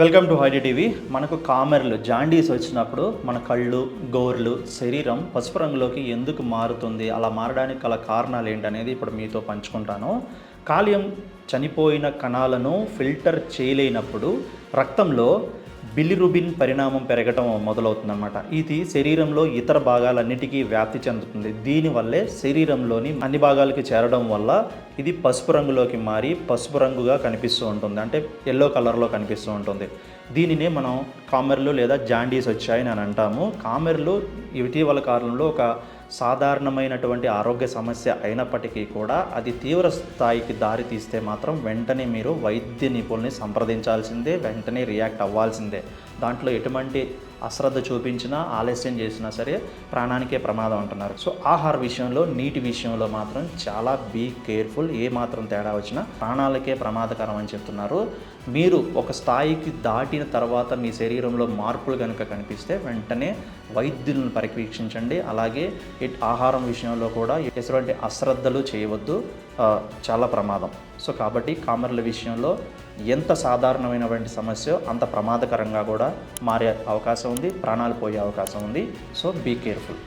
Welcome to Heidi TV. మనకు కామెర్లు jaundice వచ్చినప్పుడు మన కళ్ళు గోర్లు శరీరం పసుపు రంగులోకి ఎందుకు మారుతుంది అలా మారడానికి గల కారణాలు ఏంటనేది ఇప్పుడు మీతో పంచుకుంటాను. కాలియం చనిపోయిన కణాలను ఫిల్టర్ చేయలేనప్పుడు రక్తంలో బిలిరుబిన్ పరిణామం పెరగటం మొదలవుతుందన్నమాట. ఇది శరీరంలో ఇతర భాగాలన్నిటికీ వ్యాప్తి చెందుతుంది. దీనివల్లే శరీరంలోని అన్ని భాగాలకి చేరడం వల్ల ఇది పసుపు రంగులోకి మారి పసుపు రంగుగా కనిపిస్తూ ఉంటుంది. అంటే ఎల్లో కలర్లో కనిపిస్తూ ఉంటుంది. దీనినే మనం కామెర్లు లేదా జాండీస్ వచ్చాయని అని అంటాము. కామెర్లు ఇటీవల కాలంలో ఒక సాధారణమైనటువంటి ఆరోగ్య సమస్య అయినప్పటికీ కూడా అది తీవ్ర స్థాయికి దారి తీస్తే మాత్రం వెంటనే మీరు వైద్య నిపుణుల్ని సంప్రదించాల్సిందే వెంటనే రియాక్ట్ అవ్వాల్సిందే. దాంట్లో ఎటువంటి అశ్రద్ధ చూపించినా ఆలస్యం చేసినా సరే ప్రాణానికే ప్రమాదం అంటున్నారు. సో ఆహార విషయంలో నీటి విషయంలో మాత్రం చాలా బీ కేర్ఫుల్ ఏ మాత్రం తేడా వచ్చినా ప్రాణాలకే ప్రమాదకరం అని చెప్తున్నారు. మీరు ఒక స్థాయికి దాటిన తర్వాత మీ శరీరంలో మార్పులు కనుక కనిపిస్తే వెంటనే వైద్యులను పరీక్షించండి అలాగే ఇట్ ఆహారం విషయంలో కూడా ఎటువంటి అశ్రద్ధలు చేయవద్దు. చాలా ప్రమాదం. సో కాబట్టి కామర్ల విషయంలో ఎంత సాధారణమైనటువంటి సమస్య అంత ప్రమాదకరంగా కూడా మారే అవకాశం ఉంది ప్రాణాలు పోయే అవకాశం ఉంది. So be careful